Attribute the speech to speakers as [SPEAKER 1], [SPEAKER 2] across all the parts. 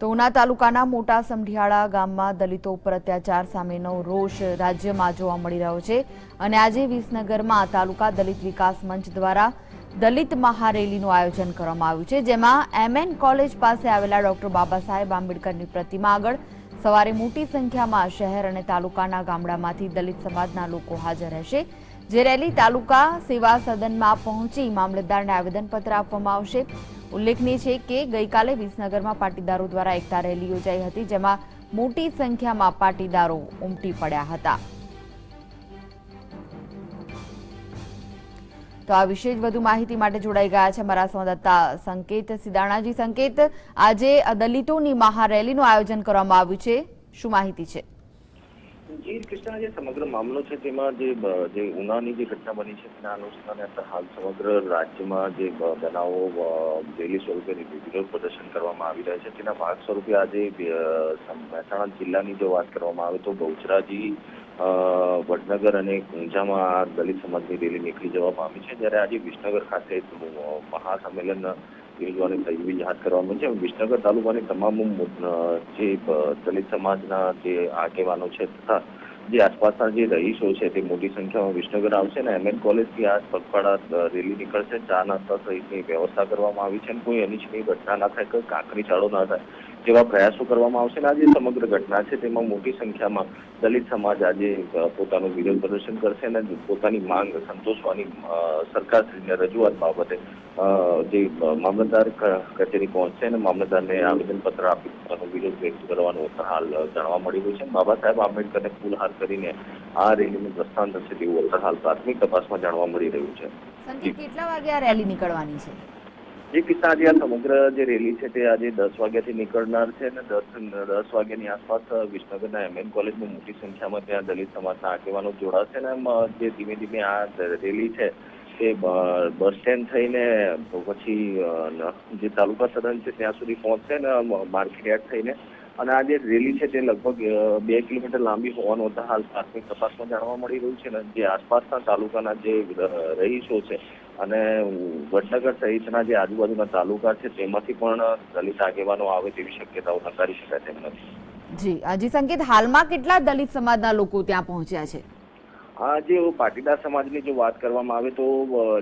[SPEAKER 1] તો ઉના તાલુકાના મોટા સમઢિયાળા ગામમાં દલિતો ઉપર અત્યાચાર સામેનો રોષ રાજ્યમાં જોવા મળી રહ્યો છે અને આજે વિસનગરમાં તાલુકા દલિત વિકાસ મંચ દ્વારા દલિત મહારેલીનું આયોજન કરવામાં આવ્યું છે, જેમાં એમએન કોલેજ પાસે આવેલા ડોક્ટર બાબા સાહેબ આંબેડકરની પ્રતિમા આગળ સવારે મોટી સંખ્યામાં શહેર અને તાલુકાના ગામડામાંથી દલિત સમાજના લોકો હાજર રહેશે. જે રેલી તાલુકા સેવા સદનમાં પહોંચી મામલતદારને આવેદનપત્ર આપવામાં આવશે. ઉલ્લેખનીય છે કે ગઈકાલે વિસનગરમાં પાટીદારો દ્વારા એકતા રેલી યોજાઈ હતી, જેમાં મોટી સંખ્યામાં પાટીદારો ઉમટી પડ્યા હતા. તો આ વિશે જ વધુ માહિતી માટે જોડાઈ ગયા છે અમારા સંવાદદાતા સંકેત સિદાણાજી. સંકેત, આજે દલિતોની મહારેલીનું આયોજન કરવામાં આવ્યું છે. શું માહિતી છે?
[SPEAKER 2] જી, કૃષ્ણ, જે સમગ્ર મામલો છે તેમાં જે જે ઉનાની જે ઘટના બની છે તેના અનુસંધાને હાલ સમગ્ર રાજ્યમાં જે બનાવો રેલી સ્વરૂપે વિરોધ પ્રદર્શન કરવામાં આવી રહ્યા છે. તેના ભાગ સ્વરૂપે આજે મહેસાણા જિલ્લાની જો વાત કરવામાં આવે તો બહુચરાજી વડનગર અને ઊંઝામાં આ દલિત સમાજની રેલી નીકળી જવા પામી છે. જ્યારે આજે વિસનગર ખાતે મહાસંમેલન યોજવાની તજવીજ હાથ કરવામાં છે. વિસનગર તાલુકાની તમામ જે દલિત સમાજના જે આગેવાનો છે તથા જે આસપાસના જે રહીશો છે, તે મોટી સંખ્યામાં વિસનગર આવશે અને એમએન કોલેજથી આ પગપાળા રેલી નીકળશે. ચા નાસ્તા સહિતની વ્યવસ્થા કરવામાં આવી છે અને કોઈ અનિચ્છનીય ઘટના ના થાય કે કાંકરી ચાળો ના થાય. તેવા પ્રયાસો કરવામાં આવશે. અને આ સમગ્ર ઘટના છે, તેમાં મોટી સંખ્યામાં દલિત સમાજ આજે પોતાનું વિરોધ પ્રદર્શન કરશે અને પોતાની માંગ સંતોષવાની સરકારશ્રીને રજૂઆત બાબતે જે મામલતદાર કચેરી પહોંચશે અને મામલતદારને આવેદનપત્ર આપી પોતાનો વિરોધ વ્યક્ત કરવાનું હાલ જાણવા મળી રહ્યું છે. બાબા સાહેબ આંબેડકરને ફૂલહાર કરીને આ રેલીનું પ્રસ્થાન થશે તેવું હાલ પ્રાથમિક તપાસમાં જાણવા મળી રહ્યું છે.
[SPEAKER 1] કેટલા વાગે આ રેલી નીકળવાની છે?
[SPEAKER 2] જે કિસ્સા આજે આ સમગ્ર જે રેલી છે તે આજે દસ વાગ્યાથી નીકળનાર છે અને દસ દસ વાગ્યાની આસપાસ વિસનગરના એમએન કોલેજમાં મોટી સંખ્યામાં ત્યાં દલિત સમાજના આગેવાનો જોડાશે અને જે ધીમે ધીમે આ રેલી છે તે બસ સ્ટેન્ડ થઈને પછી જે તાલુકા સદન છે ત્યાં સુધી પહોંચશે ને માર્કેટ થઈને અને આ જે રેલી છે તે લગભગ બે કિલોમીટર લાંબી હોવાનું હતા હાલ પ્રાથમિક તપાસમાં જાણવા મળી રહ્યું છે અને જે આસપાસના તાલુકાના જે રહીશો છે અને વડનગર સહિતના જે આજુબાજુના તાલુકા છે, તેમાંથી પણ દલિત આગેવાનો આવે તેવી શક્યતાઓ નકારી શકાય તેમ નથી.
[SPEAKER 1] જી હજી સંકેત હાલમાં કેટલા દલિત સમાજના લોકો ત્યાં પહોંચ્યા છે?
[SPEAKER 2] આ જે પાટીદાર સમાજની જો વાત કરવામાં આવે તો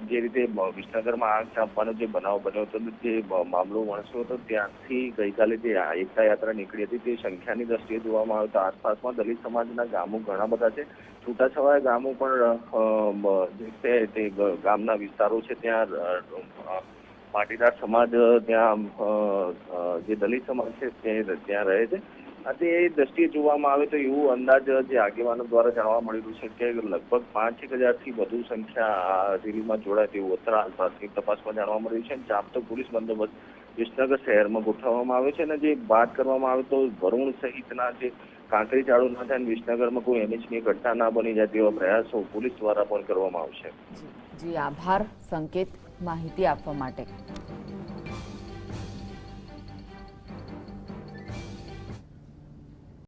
[SPEAKER 2] જે રીતે વિસનગરમાં આગ છાપવાનો જે બનાવ બન્યો હતો જે મામલો વણસ્યો હતો, ત્યાંથી ગઈકાલે જે એકતા યાત્રા નીકળી હતી, તે સંખ્યાની દ્રષ્ટિએ જોવામાં આવે તો આસપાસમાં દલિત સમાજના ગામો ઘણા બધા છે. છૂટાછવાયા ગામો પણ જે તે ગામના વિસ્તારો છે, ત્યાં પાટીદાર સમાજ ત્યાં જે દલિત સમાજ છે, તે ત્યાં રહે છે. તે દ્રષ્ટિએ જોવામાં આવે તો એવું અંદાજ જે આગેવાનો દ્વારા જાણવા મળી રહ્યું છે કે લગભગ પાંચ એક હજારથી વધુ સંખ્યા રેલીમાં જોડાય તેવું અત્યારે પ્રાથમિક તપાસમાં જાણવા મળી રહ્યું છે ચાંપતો પોલીસ બંદોબસ્ત વિસનગર શહેરમાં ગોઠવવામાં આવે છે અને જે વાત કરવામાં આવે તો વરુણ સહિતના જે કાંકરી ચાળુ ના થાય વિસનગરમાં કોઈ અનિચ્છનીય ઘટના ના બની જાય તેવા પ્રયાસો પોલીસ દ્વારા પણ કરવામાં આવશે.
[SPEAKER 1] જી, આભાર. સંકેત માહિતી આપવા માટે.